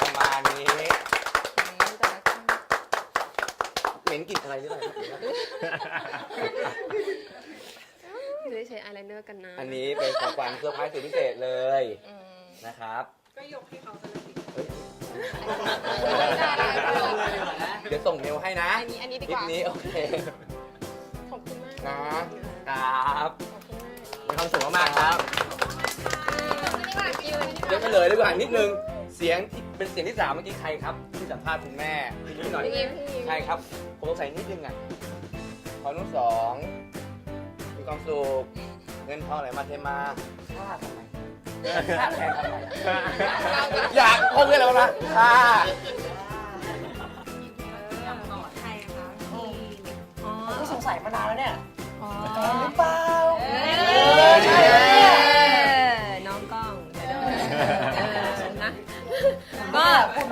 ประมาณนี้อืมแต่ละคนเหม็นกลิ่นอะไรหรือเปล่าครับไม่ได้ใช้อายไลเนอร์กันนะอันนี้เป็นของขวัญเซอร์ไพรส์สุดพิเศษเลยอืมนะครับก็ยกให้เขาซะเลยสิเฮ้ยได้ได้ได้เดี๋ยวส่งเมลให้นะอันนี้อันนี้ดีคลิกปว่า นี้โอเค ขอบคุณมากนะครับ ขอบคุณมาก มีความสุขมากๆครับคิ วอันนี้เดี๋ยวเฉลยดีกว่านิดนึง เสียงที่เป็นเสียงที่สามเมื่อกี้ใครครับที่สัมภาษณ์คุณแม่ทีนี้หน่อย พี่ยิ้มพี่ยิ้มใช่ครับ ผมสงสัยนิดนึงอะขอนุสองมีความสุข เงินทองไหลมาเทมาค่าทำไมค่าแทนทำไมอยากคงเลยแล้วนะค่าใครคะอ๋อก็สงสัยมานานแล้วเนี่ย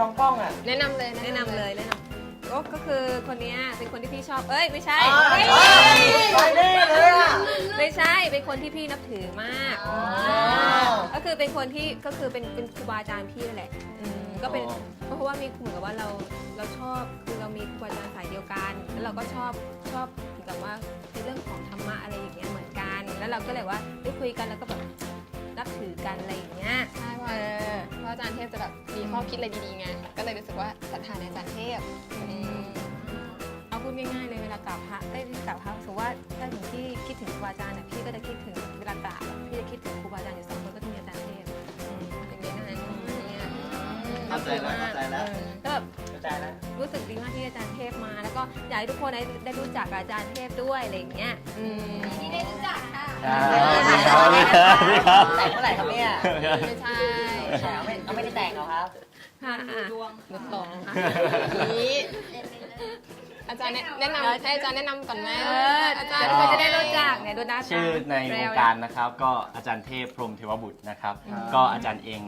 น้องกล้องอะ แนะนำเลยแนะนำเลยแนะนำก็ก็คือคนเนี้ยเป็นคนที่พี่ชอบ เอ้ยไม่ใช่ใช่แน่เลยอะ ไม่ใช่เป็นคนที่พี่นับถือมากอ๋อก็คือเป็นคนที่ก็คือเป็นเป็นครูบาอาจารย์พี่นั่นแหละอืมก็เป็นก็เพราะว่ามีเหมือนกับว่าเราเราชอบคือเรามีครูบาอาจารย์สายเดียวกัน แล้วเราก็ชอบชอบเหมือนกับว่าในเรื่องของธรรมะอะไรอย่างเงี้ยเหมือนกัน แล้วเราก็เลยว่าได้คุยกันแล้วก็แบบ นับถือกันอะไรอย่างเงี้ยใช่ว่าเพราะอาจารย์เทพจะแบบมีข้อคิดอะไรดีๆไง ก็เลยรู้สึกว่าศรัทธาในอาจารย์เทพอืมเอาพูดง่ายๆเลยเวลากราบพระได้ยกราบพระสมมติว่าถ้าถึงที่คิดถึงครูบาอาจารย์เนี่ยพี่ก็จะคิดถึงเวลากราบอะพี่จะคิดถึงครูบาอาจารย์อยู่สองคนก็จะมีอาจารย์เทพอืมอย่างนี้นะเนี่ยเข้าใจแล้วเข้าใจแล้วก็แบบ เข้าใจแล้ว รู้สึกดีมากที่อาจารย์เทพมาแล้ว ก็อยากให้ทุกคนได้ได้รู้จักกับอาจารย์เทพด้วยอะไรอย่างเงี้ยอืมที่ได้รู้จักค่ะแต่งเมื่อไหร่ครับเนี่ยไม่ใช่แฉวไม่เอาไม่ได้แต่งเหรอครับค่ะอะดวงหนุดตรงนี้อาจารย์แนะแนะนำให้อาจารย์แนะนำก่อนไหมเอออาจารย์ทุกคนจะได้รู้จักเนี่ยดูหน้าตาชื่อในวงการนะครับก็อาจารย์เทพพรหมเทวบุตรนะครับ ก็อาจารย์เอง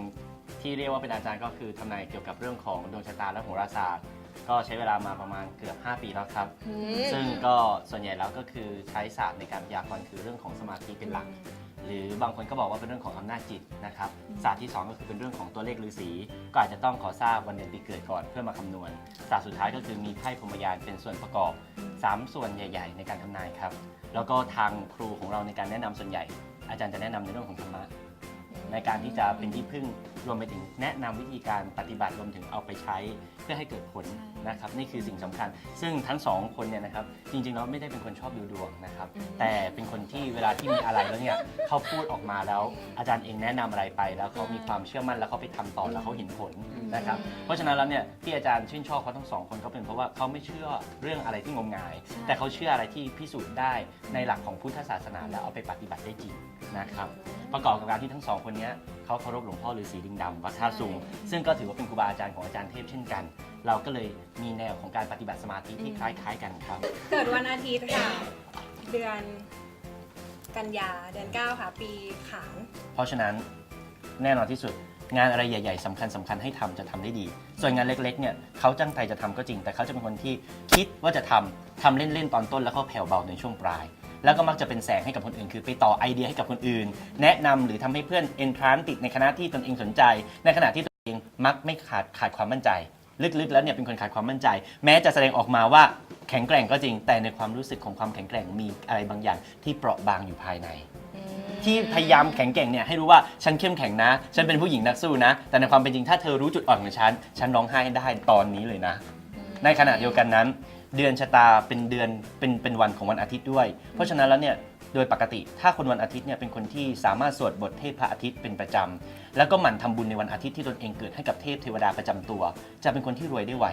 ที่เรียกว่าเป็นอาจารย์ก็คือทำนายเกี่ยวกับเรื่องของดวงชะตาและโหราศาสตร์ ก็ใช้เวลามาประมาณเกือบ 5 ปีแล้วครับ อืม ซึ่งก็ส่วนใหญ่แล้วก็คือใช้ศาสตร์ในการพยากรณ์คือเรื่องของสมาธิเป็นหลัก หรือบางคนก็บอกว่าเป็นเรื่องของอำนาจจิตนะครับศาสตร์ที่ 2 ก็คือเป็นเรื่องของตัวเลขฤาษีก็อาจจะต้องขอทราบวันเดือนปีเกิดก่อนเพื่อมาคำนวณศาสตร์สุดท้ายก็คือมีไพ่พรหมยานเป็นส่วนประกอบ3ส่วนใหญ่ ๆ ในการทำนายครับ แล้วก็ทางครูของเราในการแนะนำส่วนใหญ่ อาจารย์จะแนะนำในเรื่องของธรรมะในการที่จะเป็นที่พึ่ง รวมไปถึงแนะนำวิธีการปฏิบัติรวมถึงเอาไปใช้เพื่อให้เกิดผลนะครับนี่คือสิ่งสำคัญ ซึ่งทั้งสองคนเนี่ยนะครับจริงๆแล้วไม่ได้เป็นคนชอบดูดวงนะครับแต่เป็นคนที่เวลาที่มีอะไรแล้วเนี่ยเขาพูดออกมาแล้ว อาจารย์เองแนะนำอะไรไป แล้วเขามีความเชื่อมั่นแล้วเขาไปทำต่อแล้วเขาเห็นผลนะครับเพราะฉะนั้นแล้วเนี่ยที่อาจารย์ชื่นชอบเขาทั้งสองคนก็เป็นเพราะว่าเขาไม่เชื่อเรื่องอะไรที่งมงายแต่เขาเชื่ออะไรที่พิสูจน์ได้ในหลักของพุทธศาสนาแล้วเอาไปปฏิบัติได้จริงนะครับ ประกอบกับการที่ทั้งสองคนเนี้ยเขาเคารพหลวงพ่อฤาษีลิงดำวัดท่าสุงซึ่งก็ถือว่าเป็นครูบาอาจารย์ของอาจารย์เทพเช่นกัน เราก็เลยมีแนวของการปฏิบัติสมาธิที่คล้ายๆ กันครับ เกิดวันอาทิตย์ค่ะ เดือนกันยาเดือน 9 ค่ะ ปีขานเพราะฉะนั้นแน่นอนที่สุดงานอะไรใหญ่ ๆสำคัญสำคัญให้ทำจะทำได้ดี ส่วนงานเล็กๆเนี่ยเขาตั้งใจจะทำก็จริง แต่เขาจะเป็นคนที่คิดว่าจะทำทำเล่นๆตอนต้นแล้วก็แผ่วเบาในช่วงปลาย แล้วก็มักจะเป็นแสงให้กับคนอื่น คือไปต่อไอเดียให้กับคนอื่น แนะนำหรือทำให้เพื่อนเอนทรานติดในคณะที่ตนเองสนใจ ในขณะที่ตัวเองมักไม่ขาดขาดความมั่นใจ ลึกๆ แล้วเนี่ยเป็นคนขาดความมั่นใจ แม้จะแสดงออกมาว่าแข็งแกร่งก็จริง แต่ในความรู้สึกของความแข็งแกร่งมีอะไรบางอย่างที่เปราะบางอยู่ภายใน ที่พยายามแข็งแกร่งเนี่ยให้รู้ว่าฉันเข้มแข็งนะ ฉันเป็นผู้หญิงนักสู้นะ แต่ในความเป็นจริงถ้าเธอรู้จุดอ่อนของฉัน ฉันร้องไห้ได้ตอนนี้เลยนะ ในขณะเดียวกันนั้น เดือนชะตาเป็นเดือนเป็นเป็นวันของวันอาทิตย์ด้วย เพราะฉะนั้นแล้วเนี่ยโดยปกติ ถ้าคนวันอาทิตย์เนี่ยเป็นคนที่สามารถสวดบทเทพพระอาทิตย์เป็นประจำแล้วก็หมั่นทำบุญในวันอาทิตย์ที่ตนเองเกิดให้กับเทพเทวดาประจำตัว จะเป็นคนที่รวยได้ไว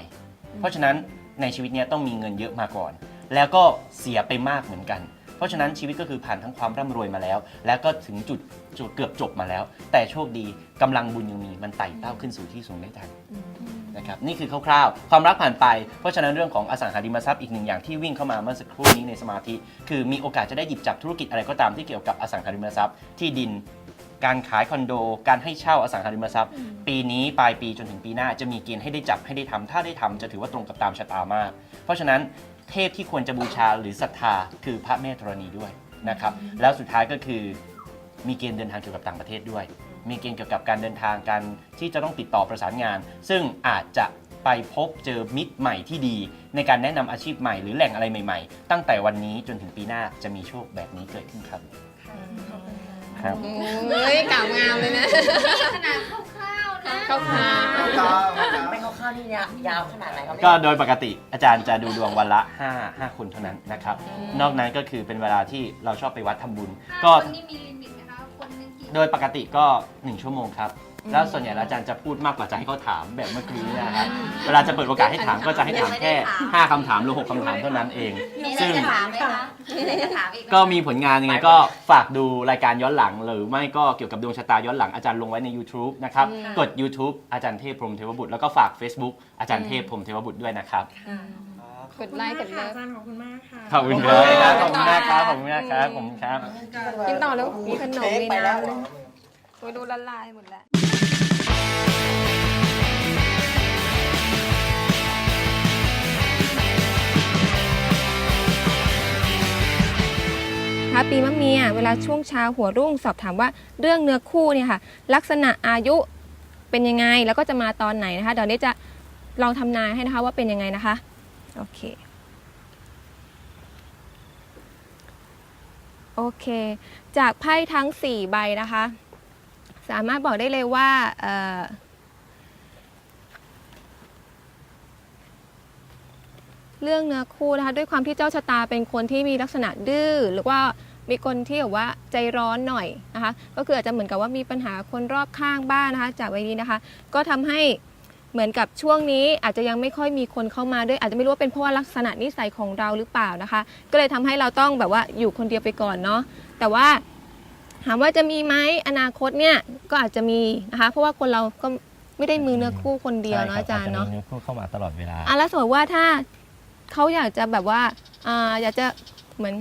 เพราะฉะนั้นในชีวิตเนี้ต้องมีเงินเยอะมาก่อน แล้วก็เสียไปมากเหมือนกัน เพราะฉะนั้นชีวิตก็คือผ่านทั้งความร่ำรวยมาแล้ว แล้วก็ถึงจุดจุดเกือบจบมาแล้ว แต่โชคดีกำลังบุญยังมีมันไต่เต้าขึ้นสู่ที่สูงได้ทัน นะครับนี่คือคร่าวๆ ความรักผ่านไป เพราะฉะนั้นเรื่องของอสังหาริมทรัพย์อีกหนึ่งอย่างที่วิ่งเข้ามาเมื่อสักครู่นี้ในสมาธิ คือมีโอกาสจะได้หยิบจับธุรกิจอะไรก็ตามที่เกี่ยวกับอสังหาริมทรัพย์ที่ดิน การขายคอนโด การให้เช่าอสังหาริมทรัพย์ ปีนี้ปลายปีจนถึงปีหน้าจะมีเกณฑ์ให้ได้จับให้ได้ทำถ้าได้ทำจะถือว่าตรงกับตามชะตามาก เพราะฉะนั้นเทพที่ควรจะบูชาหรือศรัทธาคือพระแม่ธรณีด้วยนะครับแล้วสุดท้ายก็คือมีเกณฑ์เดินทางเกี่ยวกับต่างประเทศด้วย มีเกณฑ์เกี่ยวกับการเดินทางการที่จะต้องติดต่อประสานงาน ซึ่งอาจจะไปพบเจอมิตรใหม่ที่ดี ในการแนะนำอาชีพใหม่หรือแหล่งอะไรใหม่ๆ ตั้งแต่วันนี้จนถึงปีหน้าจะมีโชคแบบนี้เกิดขึ้นครับ ครับโอ้ยกล่าวงามเลยนะ ขนาดคร่าวๆนะ เข้าคาไม่เข้าข้าวนี่ยาวขนาดไหนครับเนี่ยก็โดยปกติอาจารย์จะดูดวงวันละ 5 5 คนเท่านั้นนะครับ นอกนั้นก็คือเป็นเวลาที่เราชอบไปวัดทำบุญ ก็คนนี้มีลิมิตนะคะคนหนึงกี่ โดยปกติก็ 1 ชั่วโมงครับ แล้วส่วนใหญ่แล้วอาจารย์จะพูดมากกว่าจะให้เขาถามแบบเมื่อกี้นะครับ เวลาจะเปิดโอกาสให้ถามก็จะให้ถามแค่ 5คำถามหรือ 6คำถามเท่านั้นเอง มีอะไรซึ่งจะถามไหมคะมีอะไรจะถามอีกไหมก็มีผลงานยังไงก็ฝากดูรายการย้อนหลัง หรือไม่ก็เกี่ยวกับดวงชะตาย้อนหลังอาจารย์ลงไว้ใน YouTube นะครับ กด YouTube อาจารย์เทพพรหมเทวบุตรแล้วก็ฝาก Facebook อาจารย์เทพพรหมเทวบุตรด้วยนะครับ กดไลค์กดเลิฟ อาจารย์ขอบคุณมากค่ะ ขอบคุณครับขอบคุณมากครับขอบคุณมากครับขอบคุณครับ กินต่อแล้วมีขนมมีไปแล้วน้ำเลยโอ้ยดูละลายหมดแล้วคะปีมะเมียเวลาช่วงเช้าหัวรุ่งสอบถามว่าเรื่องเนื้อคู่เนี่ยค่ะ ลักษณะอายุเป็นยังไงแล้วก็จะมาตอนไหนนะคะเดี๋ยวนี้จะลองทำนายให้นะคะว่าเป็นยังไงนะคะ โอเค โอเค จากไพ่ทั้ง 4 ใบนะคะ สามารถบอกได้เลยว่าเรื่องเนื้อคู่นะคะด้วยความที่เจ้าชะตาเป็นคนที่มีลักษณะดื้อหรือว่ามีคนที่แบบว่าใจร้อนหน่อยนะคะ ก็คืออาจจะเหมือนกับว่ามีปัญหาคนรอบข้างบ้านนะคะ จากใบนี้นะคะ ก็ทำให้ เหมือนกับช่วงนี้อาจจะยังไม่ค่อยมีคนเข้ามาด้วย อาจจะไม่รู้ว่าเป็นเพราะว่าลักษณะนิสัยของเราหรือเปล่านะคะ ก็เลยทำให้เราต้องแบบว่าอยู่คนเดียวไปก่อนเนาะแต่ว่าถามว่าจะมีไหมอนาคตเนี่ยก็อาจจะมีนะคะ เพราะว่าคนเราก็ไม่ได้มือเนื้อคู่คนเดียวเนาะอาจารย์เนาะมีคู่เข้ามาตลอดเวลาอะแล้วสมมติว่าถ้าเขาอยากจะแบบว่าอ่าอยากจะเหมือน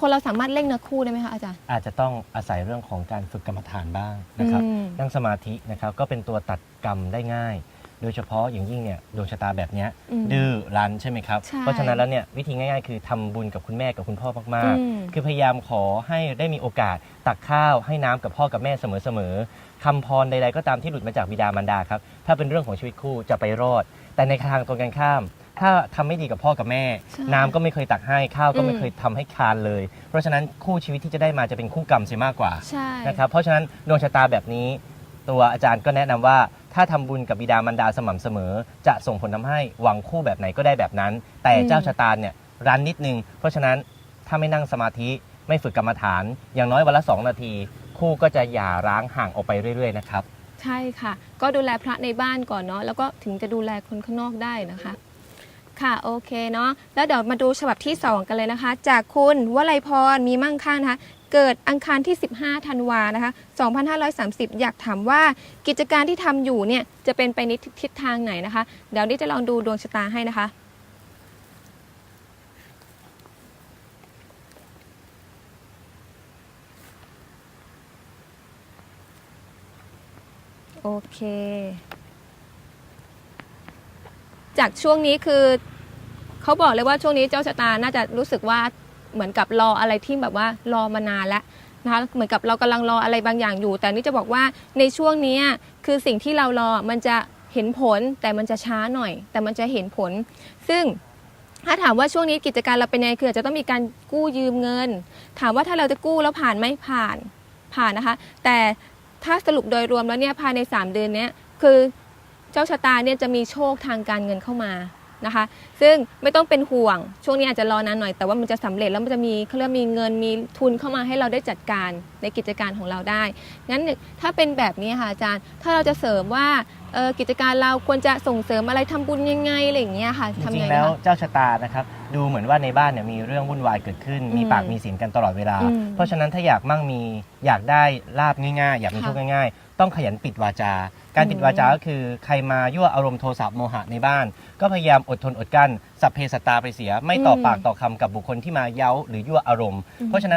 คนเราสามารถเล่งเนื้อคู่ได้ไหมคะอาจารย์ อาจจะต้องอาศัยเรื่องของการฝึกกรรมฐานบ้างนะครับอืมนั่งสมาธินะครับก็เป็นตัวตัดกรรมได้ง่าย โดยเฉพาะอย่างยิ่งเนี่ยดวงชะตาแบบเนี้ยอืมดื้อรั้นใช่ไหมครับ ใช่เพราะฉะนั้นแล้วเนี่ยวิธีง่ายๆ คือทำบุญกับคุณแม่กับคุณพ่อมากอืม ๆ คือพยายามขอให้ได้มีโอกาสตักข้าวให้น้ำกับพ่อกับแม่เสมอๆคำพรใดๆก็ตามที่หลุดมาจากบิดามารดาครับถ้าเป็นเรื่องของชีวิตคู่จะไปรอด แต่ในทางตรงกันข้าม ถ้าทำไม่ดีกับพ่อกับแม่ ใช่น้ำก็ไม่เคยตักให้ข้าวก็ไม่อืม เคยทำให้ทานเลย เพราะฉะนั้นคู่ชีวิตที่จะได้มาจะเป็นคู่กรรมเสียมากกว่า ใช่ นะครับเพราะฉะนั้นดวงชะตาแบบนี้ ตัวอาจารย์ก็แนะนำว่า ถ้าทำบุญกับบิดามารดาสม่ำเสมอ จะส่งผลทำให้หวังคู่แบบไหนก็ได้แบบนั้น แต่เจ้าชะตาเนี่ยรันนิดนึง เพราะฉะนั้นถ้าไม่นั่งสมาธิไม่ฝึกกรรมฐาน อย่างน้อยวันละ 2 นาที คู่ก็จะหย่าร้างห่างออกไปเรื่อยๆนะครับ ใช่ค่ะ ก็ดูแลพระในบ้านก่อนเนาะแล้วก็ถึงจะดูแลคนข้างนอกได้นะคะ ค่ะโอเคเนาะแล้วเดี๋ยวมาดูฉบับที่ 2 กันเลยนะคะ จากคุณวลัยพรมีมั่งคั่งนะคะ เกิดอังคารที่ 15 ธันวานะคะ 2530 อยากถามว่ากิจการที่ทำอยู่เนี่ยจะเป็นไปในทิศทางไหนนะคะ เดี๋ยวนี้จะลองดูดวงชะตาให้นะคะ โอเค จากช่วงนี้คือเขาบอกเลยว่าช่วงนี้เจ้าชะตาน่าจะรู้สึกว่า เหมือนกับรออะไรที่แบบว่ารอมานานแล้วนะคะเหมือนกับเรากำลังรออะไรบางอย่างอยู่ แต่นี่จะบอกว่าในช่วงนี้คือสิ่งที่เรารอมันจะเห็นผลแต่มันจะช้าหน่อย แต่มันจะเห็นผล ซึ่งถ้าถามว่าช่วงนี้กิจการเราเป็นยังไงคืออาจจะต้องมีการกู้ยืมเงิน ถามว่าถ้าเราจะกู้แล้วผ่านไหมผ่านผ่านนะคะ แต่ถ้าสรุปโดยรวมแล้วเนี่ยภายใน 3 เดือนนี้คือเจ้าชะตาเนี่ยจะมีโชคทางการเงินเข้ามา นะคะ ซึ่งไม่ต้องเป็นห่วง ช่วงนี้อาจจะรอนานหน่อยแต่ว่ามันจะสำเร็จแล้วมันจะมีเขาเรียกมีเงินมีทุนเข้ามาให้เราได้จัดการในกิจการของเราได้ งั้นถ้าเป็นแบบนี้ค่ะอาจารย์ ถ้าเราจะเสริมว่าเอ่อกิจการเราควรจะส่งเสริมอะไรทำบุญยังไงอะไรอย่างเงี้ยค่ะจทำริยังงไงๆแล้วคะเจ้าชะตานะครับดูเหมือนว่าในบ้านเนี่ยมีเรื่องวุ่นวายเกิดขึ้น มีอืมปากมีเสียงกันตลอดเวลาอืมเพราะฉะนั้นถ้าอยากมั่งมีอยากได้ลาบง่ายๆ อยากมีค่ะโชคง่ายๆ ต้องขยันปิดวาจา การปิดอืมวาจา ก็คือใครมายั่วอารมณ์โทสะโมหะในบ้าน ก็พยายามอดทนอดกลั้นสัพเพสัตตาไปเสีย ไม่ต่ออมปากต่อคำกับบุคคลที่มาเย้าหรือยั่วอารมณ์อืมเพราะฉะนั้น